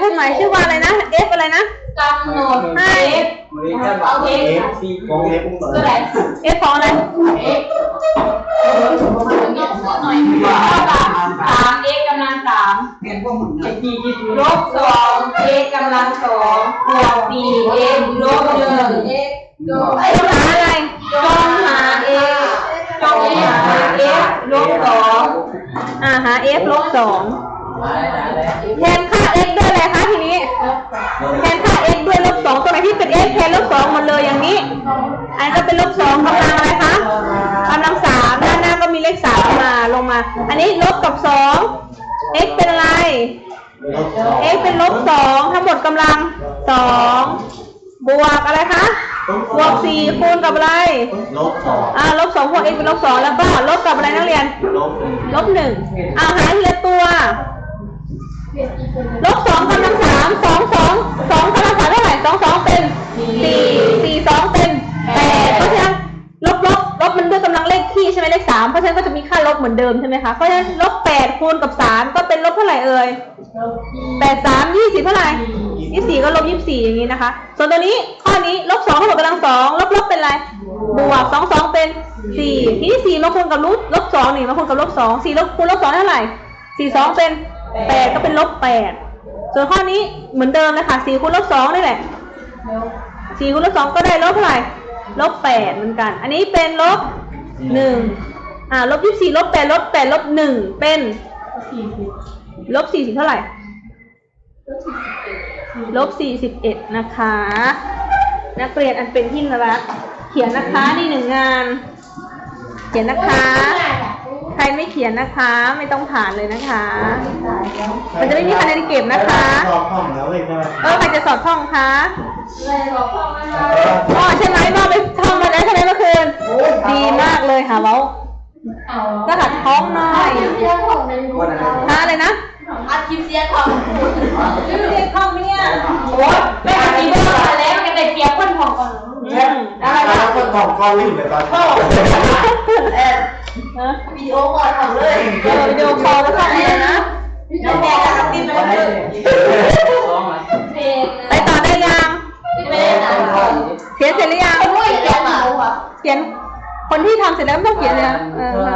พูดใหม่ชื่อว่าอะไรนะ F อะไรนะ กำหนดให้เอาเอเอฟฟซีของเอฟอุ้งต่อก็ได้ F ของอะไรเอฟหน่อยเท่ากับสามเอกำลังสามเห็นพวกมึงไอ้ที่ที่ลบสองเอกำลังสองบวกสี่เอกลบหนึ่งเอกไอ้หาอะไรจงหาเอกจงหาเอกลบสองอ่าหา F ลบสอง แทนค่า x ด้วยอะไรคะทีนี้ แทนค่า x ด้วยลบสองตัวไหนที่เป็น x แทนลบสองหมดเลยอย่างนี้ อันก็เป็นลบสองกำลังอะไรคะกำลังสามด้านหน้าก็มีเลขสามมาลงมา อันนี้ลบกับสอง x เป็นอะไร x เป็นลบสองทั้งหมดกำลังสองบวกอะไรคะบวกสี่คูณกับอะไร ลบสองอ่าลบสองพวก x เป็นลบสองแล้วก็ลบกับอะไรนักเรียน ลบหนึ่งลบหนึ่งเอาหาทีละตัว ลบสองกำลังสามสองสองสองกำลังสามเท่าไหร่สองสองเป็นสี่สี่สองเป็นแปดเพราะฉะนั้นลบลบลบมันด้วยกำลังเลขคี่ใช่ไหมเลขสามเพราะฉะนั้นก็จะมีค่าลบเหมือนเดิมใช่ไหมคะเพราะฉะนั้นลบแปดคูณกับสามก็เป็นลบเท่าไหร่เอ่ยแปดสามยี่สิบเท่าไหร่ยี่สี่ก็ลบยี่สี่อย่างนี้นะคะ ส่วนตัวนี้ข้อนี้ลบสองเท่ากับกำลังสองลบลบเป็นอะไรบวกสองสองเป็นสี่ทีนี้สี่มาคูณกับลบลบสองนี่มาคูณกับลบสองสี่ลบคูณลบสองเท่าไหร่สี่สองเป็น แปดก็เป็นลบแปดส่วนข้อนี้เหมือนเดิมเลยค่ะสี่คูณลบสองนี่แหละสี่คูณลบสองก็ได้ลบเท่าไหร่ลบแปดเหมือนกัน อันนี้เป็นลบหนึ่งอ่าลบยี่สิบสี่ลบแปดลบแปดลบหนึ่งเป็นลบสี่สิบเท่าไหร่ลบสี่สิบเอ็ดนะคะ นักเรียนอันเป็นที่รัก เขียนนะคะนี่หนึ่งงาน เขียนนะคะ ใครไม่เขียนนะคะ ไม่ต้องผ่านเลยนะคะ มันจะไม่มีคะแนนเก็บนะคะ สอบห้องแล้วเลยใช่ไหมเออใครจะสอบท่องคะเลยบอกพ่อแม่อ๋อใช่ไหมพ่อไปท่องมาแล้วใช่ไหมเมื่อคืน ดีมากเลยค่ะเว้าเอาก็หัดท้องหน่อยเสียของในรูวันนั้นหาอะไรนะอาชีพเสียของชื่อเรียกท่องไหมเนี่ยโอ้ยไม่อาชีพก็มาแล้วกันได้เปรียบคนของก่อนอืมได้แล้วก็กล่องก้อนลื่นเลยตอนเออ เออวิดีโอก่อนของเลยเออวิดีโอคอลก็ท่องเลยนะน้องแดงกับติ๊บไปเลยเพลงไปต่อได้ยังไม่ได้นะเขียนเสร็จหรือยังโอ้ยแกมาอะเขียนคนที่ทำเสร็จแล้วไม่ต้องเขียนเลยนะเออ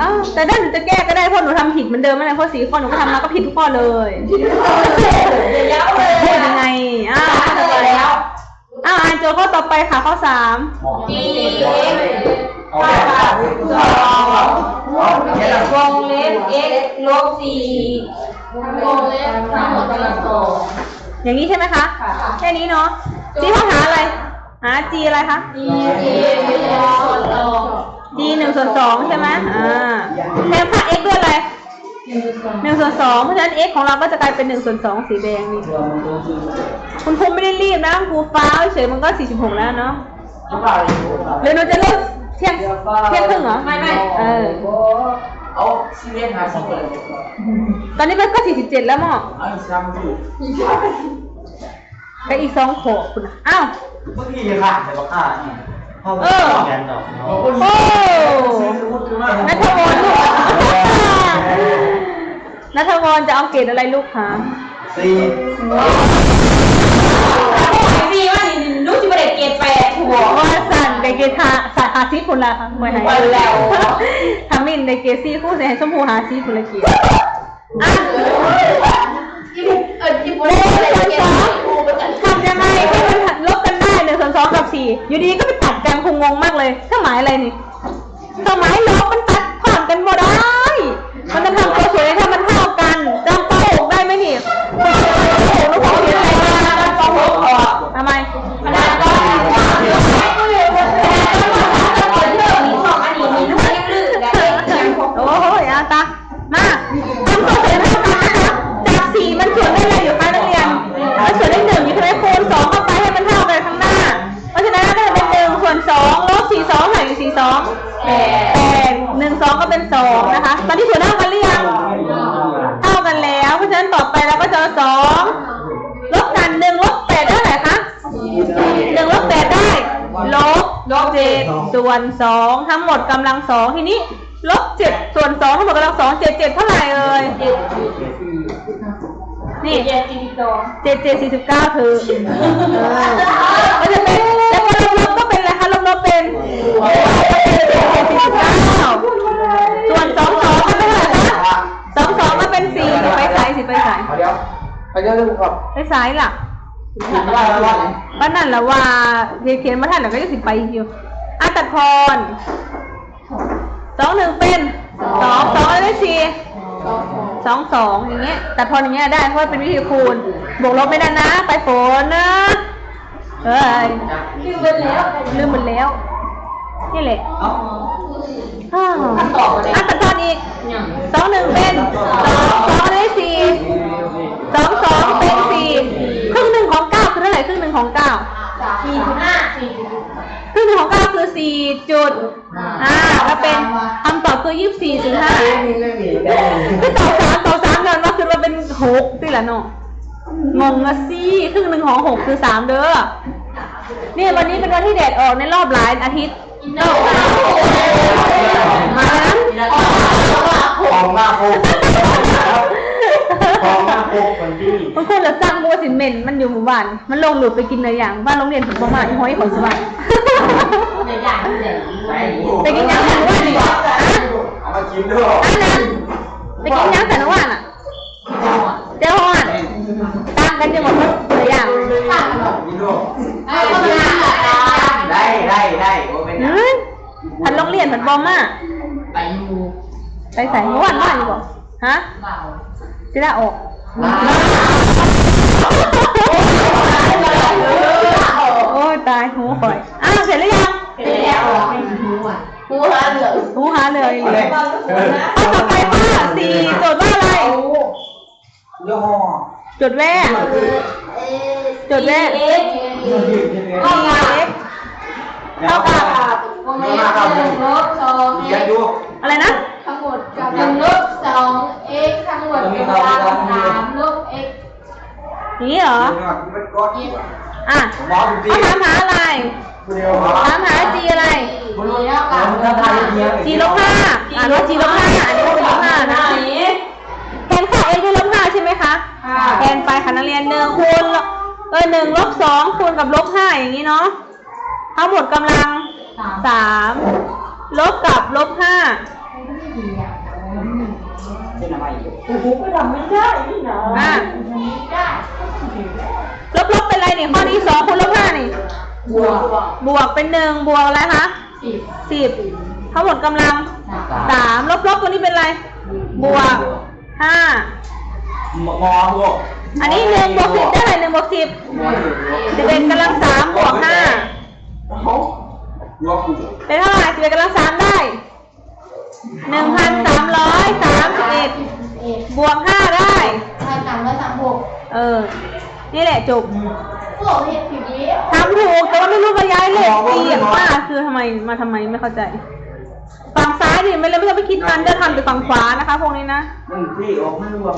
อ้าวแต่ถ้าหนูจะแก้ก็ได้เพราะหนูทำผิดเหมือนเดิมนั่นแหละเพราะสีข้อหนูก็ทำมาก็ผิดทุกข้อเลยยับเลยพูดยังไงอ้าวข้อต่อไปแล้วอ้าวอ่านโจทย์ข้อต่อไปค่ะข้อสามจี เอ็กเท่ากับสองวงเล็บ x ลบสี่วงเล็บทั้งหมดกำลังสอง อย่างนี้ใช่ไหมคะแค่นี้เนาะจีข้อหาอะไร หา g อะไรคะจีเอ็กเป็นส่วนสอง g หนึ่งส่วนสองใช่ไหมอ่าแทนค่า x ด้วยอะไรหนึ่งส่วนสองเพราะฉะนั้น x ของเราก็จะกลายเป็นหนึ่งส่วนสองสีแดงนี่ คุณครูไม่ได้รีบนะครูฟ้าเฉยมันก็สี่สิบหกแล้วเนาะหรือหนูจะเลิก ที่ยงเที่ยงครึ่งเหรอ ไม่ไม่เออ เอาซีเรียสหาซีเรียสตอนนี้มันก็สี่สิบเจ็ดแล้วหมอเอาอีกซ้ำอยู่ก็อีกสองขวบคุณน่ะอ้าวเมื่อกี้ยังขาดแต่ว่าขาดเข้าไปแกนดอกโอ้นัทวรลูกนัทวรจะเอาเกรดอะไรลูกคะสี่ซีว่านี่รู้สิบเด็กเกรดแปดหัวว่าสันได เกรดหาสาหาซีคุณละค่ะไม่ให้วันแล้วทำมินไดเกซีคู่เสียให้ชมพูหาซีคุณละเกียรติอะเออที่บริษัทเกรดกูเป็นกันทำยังไงให้มันลบกันได้หนึ่งส่วนสองกับสี่อยู่ดีก็ไปตัดกันคงงงมากเลยเครื่องหมายอะไรนี่เครื่องหมายลบมันตัดผ่านกันบ่ได้มันจะทำตัวสวยให้มันเท่า วนสองทั้งหมดกำลังสองทีนี้ลบเจ็ดส่วนสองทั้งหมดกำลังสองเจ็ดเจ็ดเท่าไหร่เอ่ยนี่เจ็ดสี่สิบสองเจ็ดเจ็ดสี่สิบเก้าคือเออก็จะเป็นแล้วก็ลบๆก็เป็นอะไรคะลบๆเป็นเจ็ดเจ็ดสี่สิบเก้าส่วนสองสองก็เป็นอะไรคะสองสองก็เป็นสี่สิไปสายสิไปสายเดี๋ยวไปเดี๋ยวดูก่อนไปสายล่ะถึงว่าแล้วว่าก็นั่นแหละว่าเรียนเขียนมาท่านแล้วก็จะสิไปอยู่ อาตัดพรสองหนึ่งเป็นสองสองอะไรได้สี่สองสองอย่างเงี้ยตัดพรอย่างเงี้ยได้เพราะว่าเป็นวิธีคูณบวกลบไม่ได้นะ ไปฝนนะเอ้ยลืมไปแล้วลืมหมดแล้ว นี่แหละเอ้าอ้าวขั้นตอนอะไรอะตัดพรอีกเนี่ยสองหนึ่งเป็นสองสองได้สี่สองสองเป็นสี่ครึ่งหนึ่งของเก้าคือเท่าไหร่ครึ่งหนึ่งของเก้าสี่สิบห้าสี่สิบค รึ่งหนึ่งของเก้าคือสี่จุดอ่าก็เป็นคำตอบคือยี่สิบสี่จุดห้าไม่มีได้คือต่อสามต่อสามกันว่าคือมันเป็นหกสิละเนาะงงอะสิครึ่งหนึ่งของหกคือสามเด้อนี่วันนี้เป็นวันที่แดดออกในรอบหลายอาทิตย์อินโนมามานั้นของหน้าโคก ของหน้าโคกคนที่บางคนเราสร้างบัวสินเหม็นมันอยู่หมู่บ้าน มันลงหลุดไปกินเนื้อย่างบ้านโรงเรียนผมประมาณห้อยของสบายในอย่างเด็กไปกินยังแต่ละวันนี่อะเอามาชิมด้วยอันนั้นไปกินยังแต่ละวันอะเจ้าห้อนต่างกันอยู่หมดเนื้อย่างกินด้วยไอ้คนละได้ได้ได้โอ้เป็นเฮ้ยพันโรงเรียนพันบอมอะไปยูไปใส่เมื่อวานว่าอยู่บ่ฮะเบา จะได้ออกโอ้ยตายหูข่อยอ้าวเสร็จหรือยังเป็นแล้วไม่รู้อะกูฮะเหลือหูหาเลยเลยเอาต่อไปว่าสี่โจทย์ว่าอะไรยี่ห้อจดแว่จดแว่เอ็กเท่ากับ x เท่ากับวงเล็บหนึ่งลบสองเอ็ยักนดูอะไรนะ ทั้งหมดกับหนึ่งลบสองเอ็กทั้งหมดเป็นกลางสามลบเอ็กอย่างนี้เหรอ มันก็อะหมอจริเขางถามหาอะไรเดียวถามหา g อะไรคุณรู้แล้วกันถ้าทายเดียว g ลบห้าอ่านว่า g ลบห้าอันนี้เป็นลบห้านะแทนค่า x ด้วยลบห้าใช่ไหมคะแทนไปค่ะนักเรียนหนึ่งคูณเออหนึ่งลบสองคูณกับลบห้าอย่างนี้เนาะทั้งหมดกำลังสามลบกับลบห้า เป็นอะไรอยู่อะลบลบเป็นไรนี่ข้อนี้สองคูณลบห้านี่ บวกบวกเป็นหนึ่งบวกอะไรคะสิบสิบทั้งหมดกำลังสามลบลบตัวนี้เป็นอะไร บวกห้าหมอพวกอันนี้หนึ่งบวกสิบได้เท่าไหร่หนึ่งบวกสิบสิบเอ็ดกำลังสามบวกห้ารวมกูเป็นเท่าไหร่สิบเอ็ดกำลังสามได้ หนึ่งพันสามร้อยสามสิบเอ็ดเอ็ดบวกห้าได้ พันสามร้อยสามหกเออ นี่แหละจบพวกเห็ดผิดนี้ทำถูกแต่ว่าไม่รู้ว่าย้ายเลขเปลี่ยนมาคือทำไมมาทำไมไม่เข้าใจ ฝั่งซ้ายดิไม่เลยไม่ต้องไปคิดกันเดินทำแต่ฝั่งขวานะคะ พวกนี้นะ มันที่ออกไม่รวม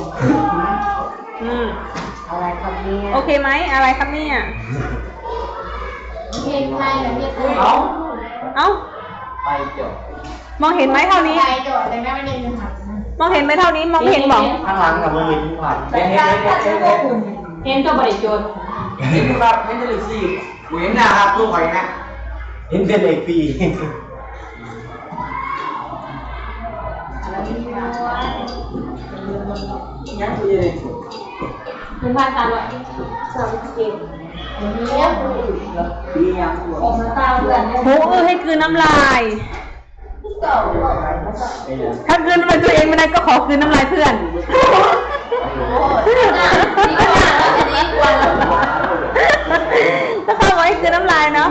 อืม อะไรครับเนี่ยโอเคไหมอะไรครับเนี่ยเห็ดไทยหรือเห็ดไทยเอา เอ้า ไปจบ มองเห็นไหมเท่านี้ไทยโดดแต่แม่ไม่ได้ยินค่ะมองเห็นไหมเท่านี้มองไม่เห็นบอก ข้างหลังกับมือเห็นผ่านเห็นเห็นเห็นเห็นเห็นเห็นตัวบริจดเห็นครับเห็นเลยสิกูเห็นนะครับลูกหอยนะเห็นเป็นเอกปียังกูยังหนึ่งพันสามร้อยสามสิบเจ็ดเนี่ยปียังกูผมมาตามเพื่อนเนี่ยโหเออให้กลืนน้ำลายเก่า ถ้ากลืนน้ำลายตัวเองไม่ได้ก็ขอกลืนน้ำลายเพื่อนโอ้ยนี่ก็นานแล้วทีนี้ควรแล้วถ้าเขาบอกให้กลืนน้ำลายเนาะ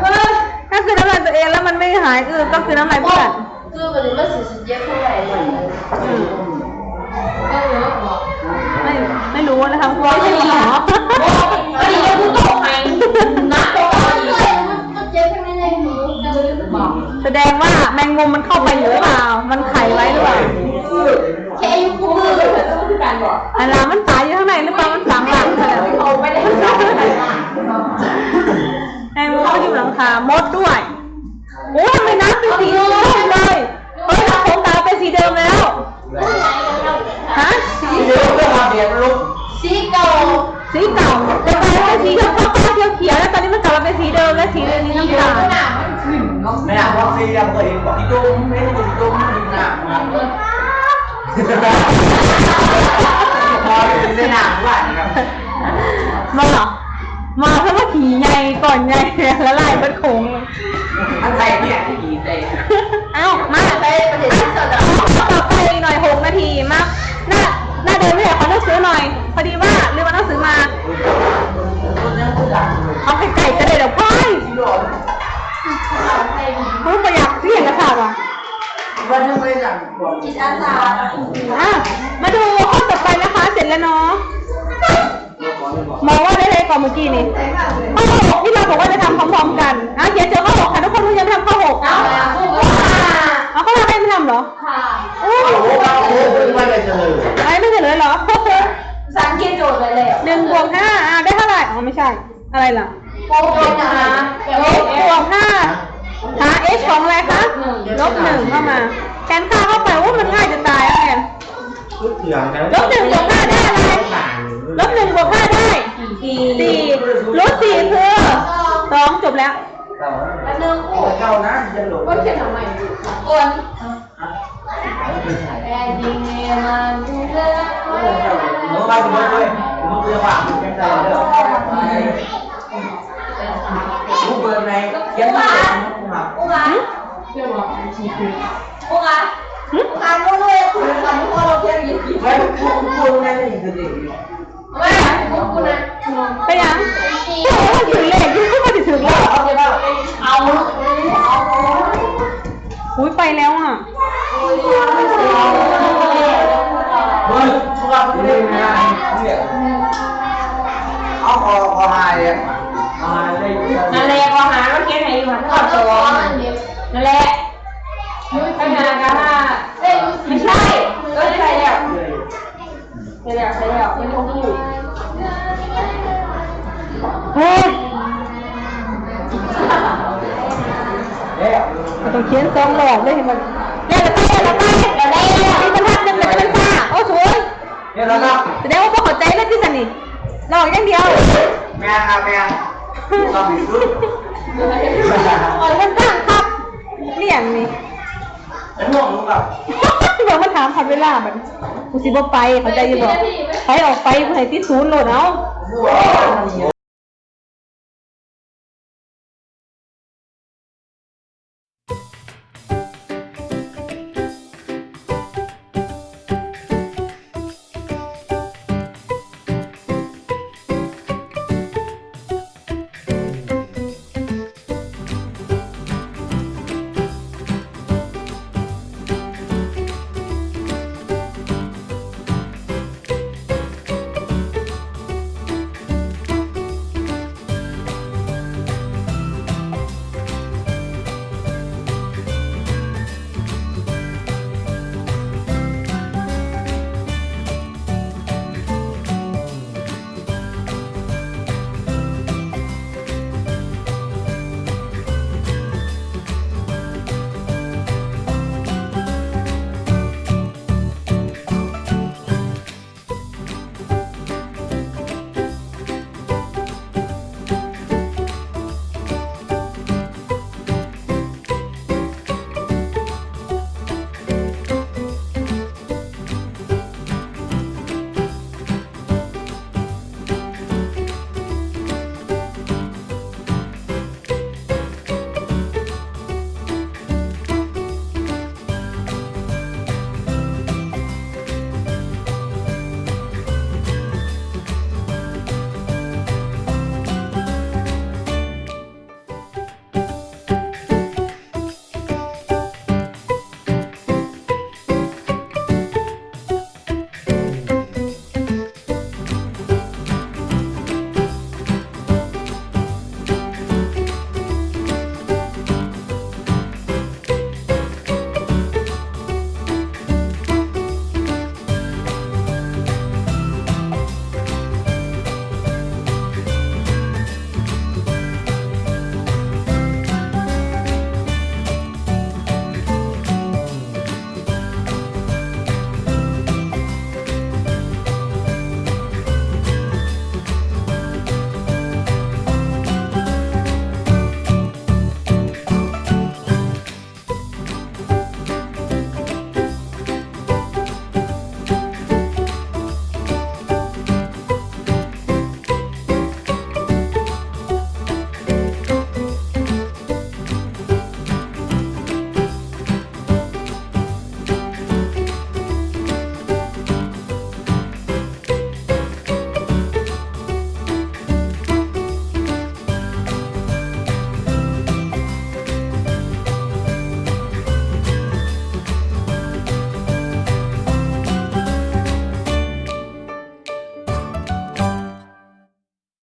เออถ้ากลืนน้ำลายตัวเองแล้วมันไม่หายเออก็กลืนน้ำลายเพื่อนคือมันเลยว่าสี่สิบเจ็ดเท่าไหร่เลยก็เยอะหรอไม่ไม่รู้นะคะเพราะว่าไม่ใช่หมอก็ดีแล้วกูตกไปนัก แสดงว่าแมงมุมมันเข้าไปหรือเปล่า มันไข่ไว้หรือเปล่าเชยูคูคือการบอกอันมันตายอยู่ข้างในหรือเปล่า มันฝังหลังขนาแมงมุมเขาอยู่หลังคามดด้วยโอ้ยทำไมน้ำเป็นสีส้มเลยเฮ้ยทำผมตาเป็นสีเดิมแล้วฮะสีเดิมก็มาเปลี่ยนลุกสีเก่าสีเก่าแต่ตอนแรกสีเขียวเขียวแล้วตอนนี้มันกลับมาเป็นสีเดิมและสีเดิมนี้น้ำตาล ไม่น่าบอกซียังเคยบอกดุ้มไม่ได้ตุ้มตุ้มหน้ามาพอเป็นเส้หน้าว่านะครับมาเหรอ มาเพราะว่าขี่ใหญ่ก่อนใหญ่แล้วลายมันคงเลยอันใจเนี่ยที่ดีใจเอ้ามาไปประเด็นที่สุดต่อไปอีกหน่อยหกนาทีมาหน้าหน้าเดินไม่ได้ขอหนังสือหน่อย พอดีว่าลืมเอาหนังสือมาเอาไข่ไก่จะได้เดี๋ยวพ่าย มันประหยัดเสียงนะคะว่ะวันนี้ไม่ได้บอกจิตอาสาอะมาดูข้อต่อไปนะคะ เสร็จแล้วเนาะมองว่าได้เลยก่อนเมื่อกี้นี่ข้อหกที่เราบอกว่าจะทำพร้อมๆกันอะเขียนเจอข้อหกค่ะทุกคนทุกคนทำข้อหกเอาเอาแล้วพูดเอาข้อหกไม่ทำเหรอค่ะโอ้โอ้โหโอ้โหไม่ได้เจอไอ้ไม่เฉลยเหรอสังเกตโจทย์ไปเลยหนึ่งบวกห้าอะได้เท่าไหร่อ๋อไม่ใช่ อะไรล่ะโปรโมทนะคะ x บวกห้าหา h ของอะไรคะ ลบหนึ่งเข้ามาแทนค่าเข้าไปว่ามันง่ายจะตายอะแทนชุดเถื่อนนะลบหนึ่งบวกห้าได้อะไรลบหนึ่งบวกห้าได้สี่สี่ลบสี่คือสองจบแล้วแล้วหนึ่งคู่เจ้านะจะหลงก็เขียนทำไมคนแต่จริงเนี่ยมันเลือกหนูไปดูด้วยหนูเรียกว่าเป็นใจเด้อหนูเปิดในเขียนมา ครับอุ้งอะอุ้งอะอุ้งอะงูด้วยคุณสอนพ่อเราเพียงยี่สิบไม่คุณคุณนั่นนี่คือดีไม่คุณนะไปยังโอ้ยถึงเลขยิ่งขึ้นมาถึงแล้ว ต้องเขียนสองหลอกเลยเห็นมันเนี่ยเราไปเราไปเราได้มีบรรทัดหนึ่งเลยเป็นฝ้าโอ้สวยเนี่ยแล้วครับแสดงว่าพวกเข้าใจแล้วที่สันนี่หลอกอย่างเดียวแม่ครับแม่ต้องมีชุดอ่อยคนสร้างครับเลี่ยงนี่ฉันห่วงลูกกับเดี๋ยวมาถามขัดเวลาแบบกูสิบ่ไปเข้าใจอยังบอกไปออกไปกูให้ที่ศูนย์โหลดเอาโอ้